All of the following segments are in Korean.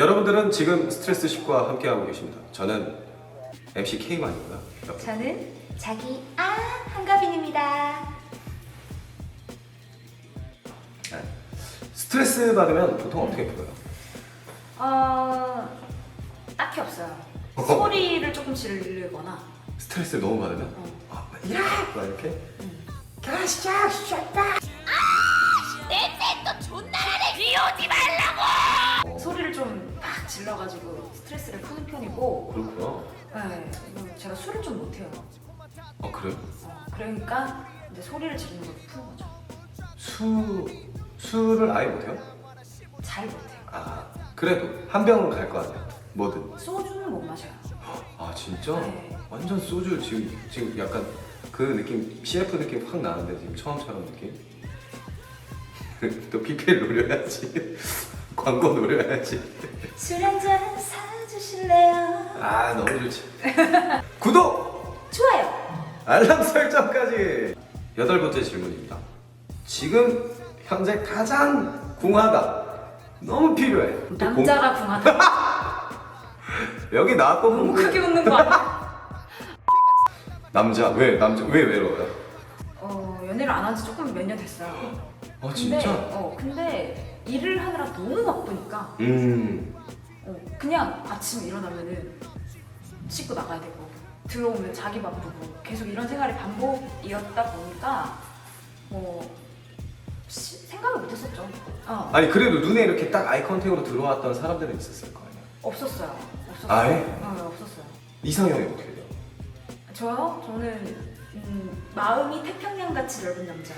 여러분들은 지금 스트레스 10과 함께하고 계십니다. 저는 MC K만이고요. 저는 자기 아 한가빈입니다. 네. 스트레스 받으면 보통 어떻게 풀어요? 어 딱히 없어요. 소리를 조금 지르거나 스트레스를 너무 받으면 어. 아, 막 이래! 막 이렇게 어, 소리를 좀 막 질러가지고 스트레스를 푸는 편이고 그렇구나. 네, 제가 술을 좀 못해요. 아 그래? 어, 그러니까 이제 소리를 지르는 걸 푸는 거죠. 수 술을 아예 못해요? 잘 못해요. 아 그래도 한 병은 갈 거 아니야. 뭐든. 소주는 못 마셔요. 아 진짜? 네. 완전 소주 지금 지금 약간 그 느낌 CF 느낌 확 나는데 지금 처음처럼 느낌. 또 PPL 노려야지. 광고 노려야지. 술 한잔 사주실래요? 아 너무 좋지. 구독, 좋아요. 알람 설정까지. 여덟 번째 질문입니다. 지금 현재 가장 궁하다. 너무 필요해. 남자가 궁하다. 여기 나왔고 너무 궁금- 크게 웃는 거 아니야? 남자 왜 남자 왜 외로워요? 어 연애를 안 한 지 조금 몇 년 됐어요. 아 근데, 진짜? 어 근데 일을 하느라 너무 바쁘니까 음. 어, 그냥 아침에 일어나면은 씻고 나가야 되고 들어오면 자기 바쁘고 계속 이런 생활이 반복이었다 보니까 뭐 시- 생각을 못했었죠. 어 아니 그래도 눈에 이렇게 딱 아이 컨택으로 들어왔던 사람들은 있었을 거 아니야. 없었어요. 없었어요. 아, 예? 어, 없었어요. 이상형이 어떻게 돼요? 저요? 저는 음, 마음이 태평양 같이 넓은 남자.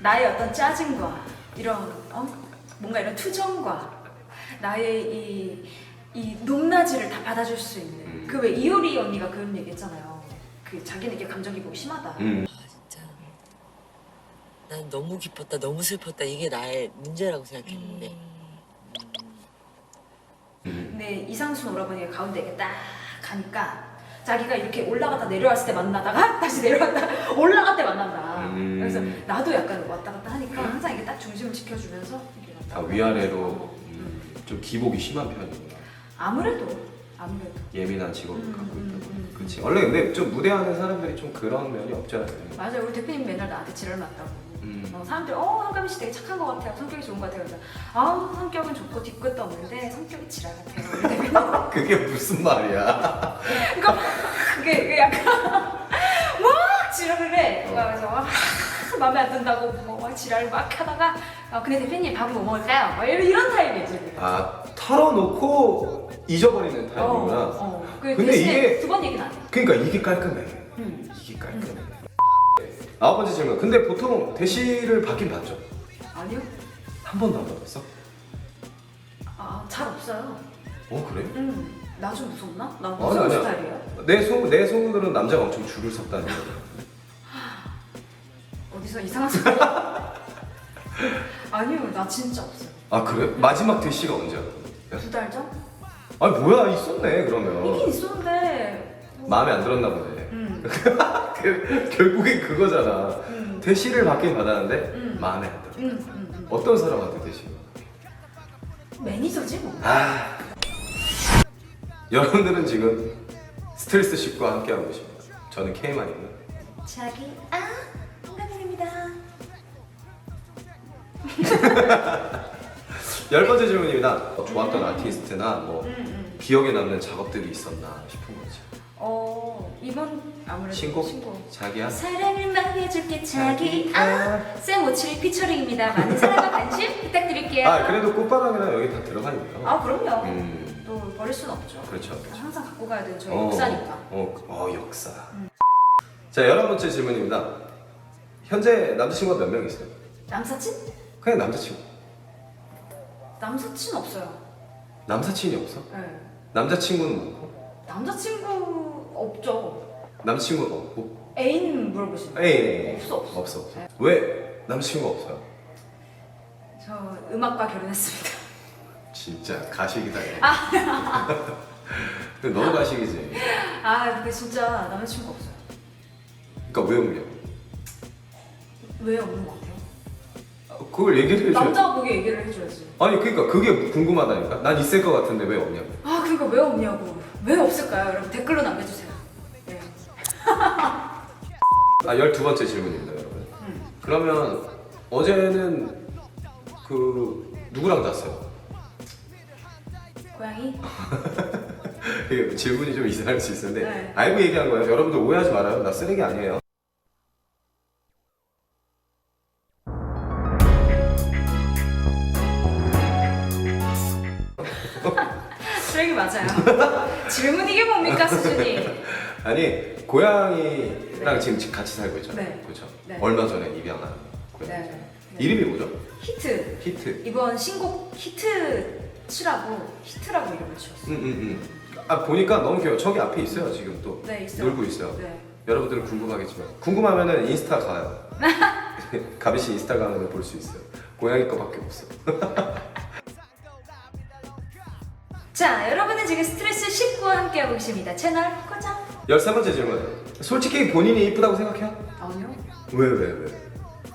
나의 어떤 짜증과 이런 어? 뭔가 이런 투정과 나의 이, 이 높낮이를 다 받아줄 수 있는 음. 그왜 이효리 언니가 그런 얘기 했잖아요. 그 자기는 게 감정 기복이 심하다. 음. 아 진짜 난 너무 기뻤다 너무 슬펐다 이게 나의 문제라고 생각했는데 음. 근데 이상순 오라버니가 가운데 이렇게 딱 가니까 자기가 이렇게 올라갔다 내려왔을 때 만나다가 다시 내려왔다 올라갈 때 만난다. 음. 그래서 나도 약간 왔다 갔다 하니까 항상 이게 딱 중심을 지켜주면서 이렇게 왔다 아 갔다 위아래로. 음, 좀 기복이 심한 편이구나. 아무래도 아무래도 예민한 직업을 음, 갖고 음, 있다 보니. 음, 그렇지. 원래 근데 좀 무대하는 사람들이 좀 그런 면이 없잖아요. 맞아 요 우리 대표님 맨날 나한테 지랄 맞다고 음. 어, 사람들이 어 한가미 씨 되게 착한 것 같아요 성격이 좋은 것 같아요 그래서 아 성격은 좋고 뒤끝도 없는데 성격이 지랄 같아요 그게 무슨 말이야? 그러니까 막 그게 약간 막 지랄을 해. 어. 그래서 막 마음에 안 든다고 뭐막 지랄을 막 하다가 아, 근데 대표님 밥은 뭐 먹을까요? 막 이런, 이런 타입이지. 아 털어놓고 잊어버리는 타입이구나. 어, 어. 그 근데 대신에 이게- 두 번 얘기는 안 해. 그러니까 이게 깔끔해. 음. 이게 깔끔해. 아홉 번째 질문. 근데 보통 대시를 받긴 받죠? 아니요. 한 번도 안 받았어? 아, 잘 없어요. 어 그래? 음. 나 좀 무섭나? 나 아니, 무서운 아니야. 스타일이에요. 내 소문 내 소문으로는 남자가 엄청 줄을 섰다는 거야. 어디서 이상한 소리? 아니요, 나 진짜 없어요. 아 그래? 마지막 대시가 언제야? 두 달 전? 아니 뭐야 있었네 그러면. 있긴 있었는데. 마음에 안 들었나 보네. 음. 그- 결국엔 그거잖아. 음. 대시를 받긴 받았는데 음. 마음에 안 들어. 음, 음, 음. 어떤 사람한테 대시? 매니저지 뭐. 아. 여러분들은 지금 스트레스 10과 함께하고 계십니다. 저는 K만이고요. 자기 아 한가빈입니다. 열 번째 질문입니다. 좋았던 아티스트나 뭐 음, 음. 기억에 남는 작업들이 있었나 싶은 거지. 어 이번 아무래도 신곡? 신곡. 자기야. 사랑을 말해줄게 자기 아 쌤 오칠이 피처링입니다. 많은 사랑과 관심 부탁드릴게요. 아 그래도 꽃바람이랑 여기 다 들어가니까. 아, 그럼요. 음. 또 버릴 순 없죠. 그렇죠. 항상 갖고 가야 되는 저희 어, 역사니까. 어, 어 역사. 음. 자 열한 번째 질문입니다. 현재 남자친구가 몇 명 있어요? 남사친? 그냥 남자친구. 남사친 없어요. 남사친이 없어? 네. 남자친구는 많고 남자친구 없죠. 남자친구가 없고 애인 물어보시는 거예요? 에이, 에이, 없어, 없어. 없어. 없어. 네. 왜 남자친구가 없어요? 저 음악과 결혼했습니다. 진짜 가식이다. 아. 근데 너무 가식이지. 아 근데 진짜 남자친구 없어요. 그러니까 왜 없냐? 왜 없는 것 같아요? 아, 그걸 얘기를 해줘. 남자가 보기에 얘기를 해줘야지. 아니 그러니까 그게 궁금하다니까. 난 있을 것 같은데 왜 없냐고. 아 그러니까 왜 없냐고. 왜 없을까요? 여러분 댓글로 남겨주세요. 아 열두 번째 질문입니다, 여러분. 음. 그러면 어제는 그 누구랑 잤어요? 고양이? 이게 질문이 좀 이상할 수 있는데 네. 알고 얘기한 거예요. 여러분들 오해하지 말아요. 나 쓰레기 아니에요. 쓰레기 맞아요. 질문 이게 뭡니까 수준이? 아니 고양이랑 지금 같이 살고 있잖아요. 네. 그렇죠. 네. 얼마 전에 입양한 고양이. 네. 이름이 뭐죠? 히트. 히트. 이번 신곡 히트 치라고 히트라고 이름을 지었어요. 응, 응, 응. 아 보니까 너무 귀여워. 저기 앞에 있어요. 지금 또 네 있어요. 놀고 있어요. 네. 여러분들은 궁금하겠지만 궁금하면은 인스타 가요. 가비 씨 인스타그램을 볼수 있어요. 고양이 거밖에 없어. 자 여러분은 지금 스트레스 19와 함께하고 계십니다. 채널 고정. 열세 번째 질문. 솔직히 본인이 이쁘다고 생각해요? 아니요. 왜 왜 왜?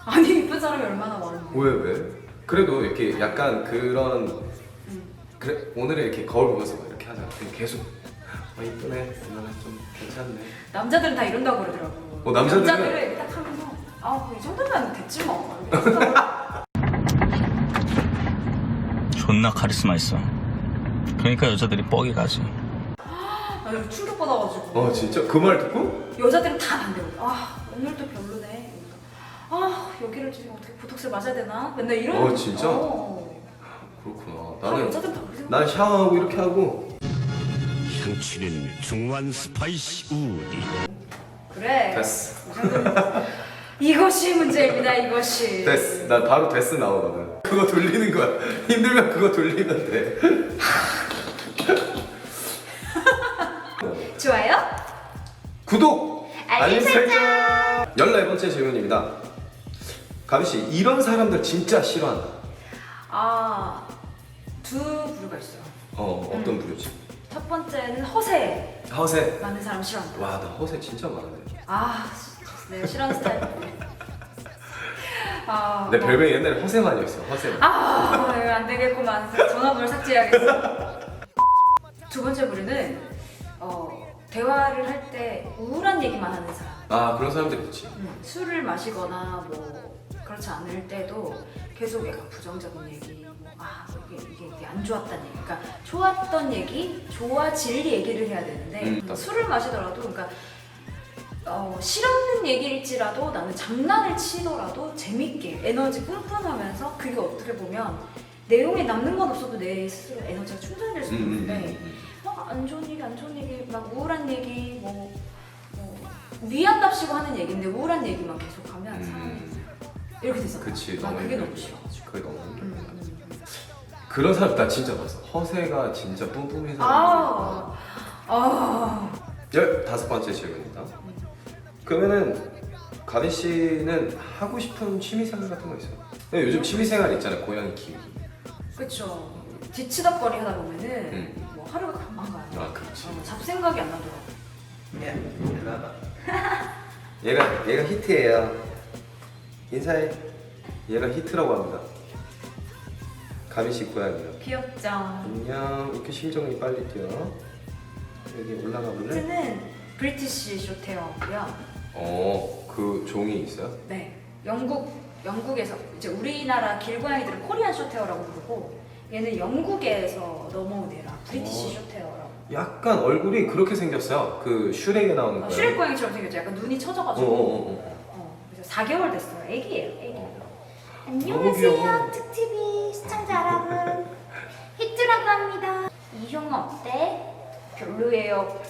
아니 이쁜 사람이 얼마나 많은데. 왜 왜? 그래도 이렇게 약간 그런 음. 그래 오늘은 이렇게 거울 보면서 막 이렇게 하잖아. 그냥 계속 아 이쁘네. 오늘 좀 괜찮네. 남자들은 다 이런다고 그러더라고. 어, 남자들은? 남자들은 이렇게 딱 하면서 아이 정도면 됐지 뭐. 이렇게 존나 카리스마 있어. 그러니까 여자들이 뻑이 가지. 아, 이거 충격 받아가지고. 어 진짜 그 말 듣고? 여자들은 다 반대고. 아 오늘도 별로네. 아 여기를 지금 어떻게 보톡스를 맞아야 되나? 맨날 이런. 어, 진짜? 어. 그렇구나. 다 나는 여자들은 다 생각. 난 샤워하고 이렇게 하고 향취는 중환 스파이시 우디 그래. 됐어. 이것이 문제입니다. 이것이. 됐어. 나 바로 됐어 나오거든. 그거 돌리는 거야. 힘들면 그거 돌리면 돼. 좋아요? 구독, 알림 설정. 열네 번째 질문입니다. 가비 씨, 이런 사람들 진짜 싫어한다. 아, 두 부류가 있어요. 어, 어떤 부류지? 첫 번째는 허세 허세. 많은 사람 싫어한다. 와, 나 허세 진짜 많은데. 아, 내가 싫어하는 스타일. 아, 내 뭐. 별명이 옛날에 허세만이었어. 허세. 아, 이거 안 되겠구만. 전화번호 삭제해야겠어. 두 번째 부류는 어, 대화를 할 때 우울한 얘기만 하는 사람. 아, 그런 사람들 있지. 음, 술을 마시거나 뭐 그렇지 않을 때도 계속 약간 부정적인 얘기, 뭐, 아 이게, 이게 이게 안 좋았다는 얘기, 그러니까 좋았던 얘기, 좋아질 얘기를 해야 되는데 음, 음, 술을 마시더라도 그러니까 어, 싫어하는 얘기일지라도 나는 장난을 치더라도 재밌게 에너지 뿜뿜하면서 그게 어떻게 보면 내용에 남는 건 없어도 내 스스로 에너지가 충전될 수 음, 음, 있는데 음, 어, 안 좋은 얘기, 안 좋은 얘기, 막 우울한 얘기, 뭐, 뭐 위안답시고 하는 얘기인데 우울한 얘기만 계속 하면 음. 사람이 음, 이렇게 되잖아. 그치. 나 너무 그게 너무. 싫어. 그게 너무 힘들어. 음, 음. 그런 사람 나 진짜 봤어. 허세가 진짜 뿜뿜해서. 아, 아, 열 다섯 번째 질문입니다. 그러면은 가비 씨는 하고 싶은 취미생활 같은 거 있어요? 근데 요즘 취미생활 있잖아요. 고양이 키우기. 그쵸. 뒤치다거리 하다 보면은 음. 뭐 하루가 금방 가요. 아, 그렇지. 어, 잡생각이 안 나더라고. 야, 얘가 얘가 히트예요. 인사해. 얘가 히트라고 합니다. 가비 씨 고양이요. 귀엽죠. 안녕. 이렇게 심정이 빨리 뛰어. 여기 올라가 볼래? 힌트는 브리티시 쇼테어고요. 어, 그 종이 있어요? 네, 영국 영국에서 이제 우리나라 길고양이들은 코리안 쇼테어라고 부르고 얘는 영국에서 넘어온 애라 브리티시 어. 쇼테어라고. 약간 얼굴이 그렇게 생겼어요. 그 슈렉에 나오는 어, 거예요. 슈렉 고양이처럼 생겼죠. 약간 눈이 어, 처져가지고. 어, 어, 어, 그래서 4개월 됐어요. 애기예요. 애기. 어. 너무 귀여워. 안녕하세요, 특TV 시청자 여러분. 히트라고 합니다. 이형 어때? 별로예요.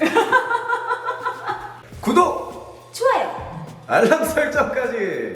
구독! 좋아요. 알람 설정까지!